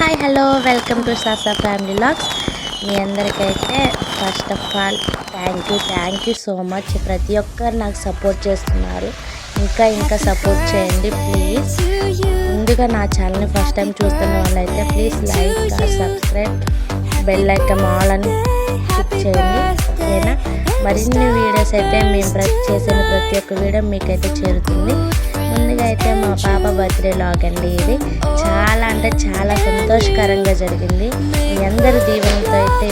Hi hello welcome to సాసా family vlogs. మీ అందరికైతే first of all thank you thank you so much ప్రతి ఒక్కరు నాకు support చేస్తున్నారు. ఇంకా ఇంకా సపోర్ట్ చేయండి ప్లీజ్ ముందుగా నా ఛానల్ని ఫస్ట్ టైం చూస్తున్న వాళ్ళైతే please like subscribe bell icon all అని క్లిక్ చేయండి ఓకేనా? మరిన్ని వీడియోస్ అయితే మేము చేసిన ప్రతి ఒక్క వీడియో మీకైతే చేరుతుంది. ముందుగా అయితే మా పాప బర్త్డే లాగ్ అండి ఇది. చాలా అంటే చాలా సంతోషకరంగా జరిగింది. మీ అందరి దీవెనతో అయితే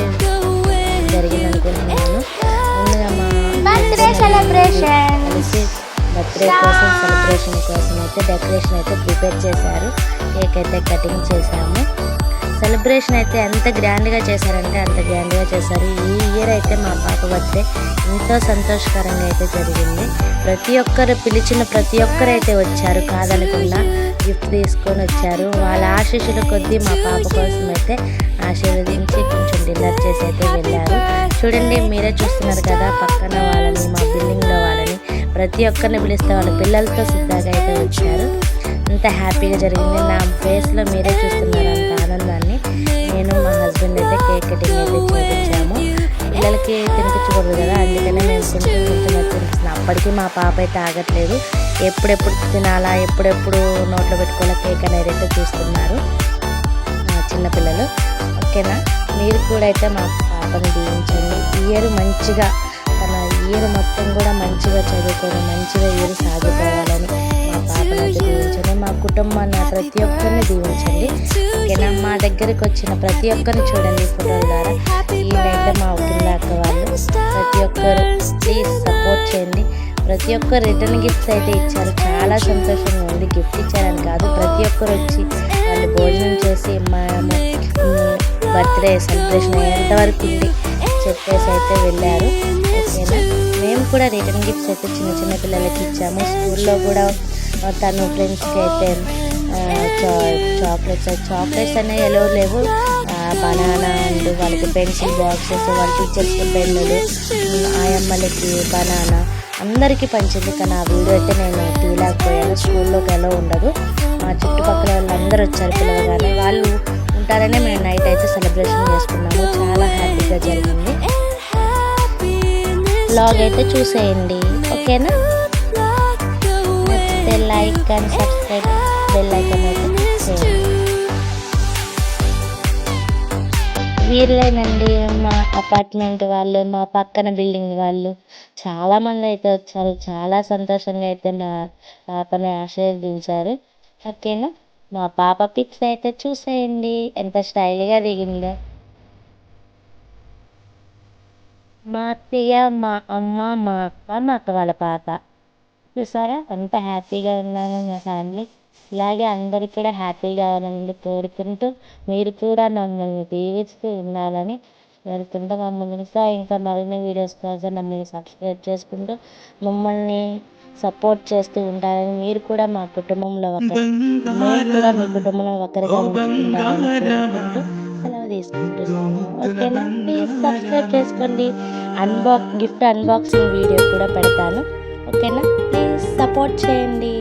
జరిగింది అనుకుంటున్నాను ముందుగా మా బర్త్డే సెలబ్రేషన్. బర్త్డే కోసం సెలబ్రేషన్ కోసం అయితే డెకరేషన్ అయితే ప్రిపేర్ చేశారు. కేక్ అయితే కటింగ్ చేశాము. సెలబ్రేషన్ అయితే ఎంత గ్రాండ్గా చేశారంటే అంత గ్రాండ్గా చేశారు. ఈ ఇయర్ అయితే మా పాప బర్త్డే. ఎంతో సంతోషకరంగా అయితే జరిగింది. ప్రతి ఒక్కరు పిలిచిన ప్రతి ఒక్కరు అయితే వచ్చారు కాదనకుండా గిఫ్ట్ తీసుకొని వచ్చారు. వాళ్ళ ఆశీస్సుల కొద్దీ మా పాప కోసం అయితే ఆశీర్వదించి కొంచెం డిన్నర్ చేసి అయితే వెళ్ళారు. చూడండి మీరే చూస్తున్నారు కదా పక్కన వాళ్ళని మా బిల్డింగ్లో వాళ్ళని. ప్రతి ఒక్కరిని పిలిస్తే వాళ్ళ పిల్లలతో సిద్ధంగా అయితే వచ్చారు. అంత హ్యాపీగా జరిగింది. నా ఫేస్లో మీరే చూస్తున్నారు. అంత ఆనందం అందుకనే మా పాప అయితే ఆగట్లేదు ఎప్పుడెప్పుడు తినాలా ఎప్పుడెప్పుడు నోట్లో పెట్టుకోవాలా కేక్ అనేది అయితే చూస్తున్నారు చిన్నపిల్లలు ఓకేనా? మీరు కూడా అయితే మా పాపని దీవించండి. ఇయర్ మంచిగా తన ఇయర్ మొత్తం కూడా మంచిగా చదువుకొని మంచిగా ఇయర్ సాగిపోవాలని మా పాపను దీవించండి. మా కుటుంబాన్ని ప్రతి ఒక్కరిని దీవించండి. దగ్గరికి వచ్చిన ప్రతి ఒక్కరిని చూడండి ఈ ఫోటోల ద్వారా. ఈయనైతే మా కింద అక్క వాళ్ళు ప్రతి ఒక్కరు ప్లీజ్ సపోర్ట్ చేయండి. ప్రతి ఒక్కరు రిటర్న్ గిఫ్ట్స్ అయితే ఇచ్చారు. చాలా సంతోషంగా ఉంది. గిఫ్ట్ ఇచ్చారని కాదు ప్రతి ఒక్కరు వచ్చి వాళ్ళు భోజనం చేసి మా బర్త్డే సెలబ్రేషన్ అయ్యేంత వరకు ఉంది చెప్పేసి అయితే వెళ్ళారు. ఓకేనా? మేము కూడా రిటర్న్ గిఫ్ట్స్ అయితే చిన్న చిన్న పిల్లలకి ఇచ్చాము. స్కూల్లో కూడా తను ఫ్రెండ్స్కి అయితే చాక్లెట్స్ చాక్లెట్స్ అనేవి ఎలా లేవు. బనానా అండ్ వాళ్ళకి పెన్సిల్ బాక్సెస్ వాళ్ళ టీచర్స్కి పెన్నులు ఆయమ్మలకి బనానా. అందరికీ పంచింది కానీ ఆ వీడియో అయితే నేను తీయలేకపోయాను. స్కూల్లోకి ఎలా ఉండదు. మా చుట్టుపక్కల వాళ్ళందరూ వచ్చారు పిల్లగానే వాళ్ళు ఉంటారనే మేము నైట్ అయితే సెలబ్రేషన్ చేసుకున్నాము. చాలా హ్యాపీగా జరిగింది. బ్లాగ్ అయితే చూసేయండి. ఓకేనా? Like and subscribe bell icon అయితే వీళ్ళేనండి మా అపార్ట్మెంట్ వాళ్ళు మా పక్కన బిల్డింగ్ వాళ్ళు. చాలా మంది అయితే వచ్చారు. చాలా సంతోషంగా అయితే నా పాపని ఆశీర్వదించారు. ఓకేనా మా పాప పిక్స్ అయితే చూసేయండి. ఎంత స్టైల్గా దిగిందో. మా అత్తయ్య మా అమ్మ మా అక్క మా అక్క వాళ్ళ పాప. చూసారా? ఎంత హ్యాపీగా ఉన్నారో మా ఫ్యామిలీ. ఇలాగే అందరికి కూడా హ్యాపీగా ఉండాలని కోరుకుంటూ మీరు కూడా నన్ను దీవిస్తూ ఉండాలని కోరుకుంటూ మమ్మల్ని ఇంకా ఇంకా మరిన్ని వీడియోస్ కోసం మమ్మల్ని సబ్స్క్రైబ్ చేసుకుంటూ మమ్మల్ని సపోర్ట్ చేస్తూ ఉంటారని మీరు కూడా మా కుటుంబంలో ఒకరు. మీరు కూడా మీ కుటుంబంలో ఒకరిగా సెలవు తీసుకుంటున్నాను ఓకేనా? ప్లీజ్ సబ్స్క్రైబ్ చేసుకోండి. అన్బాక్ గిఫ్ట్ అన్బాక్సింగ్ వీడియో కూడా పెడతాను. ఓకేనా? సపోర్ట్ చేయండి.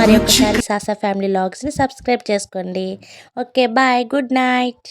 మరి ఒకసారి సాసా ఫ్యామిలీ లాగ్స్ని సబ్స్క్రైబ్ చేసుకోండి. Okay bye good night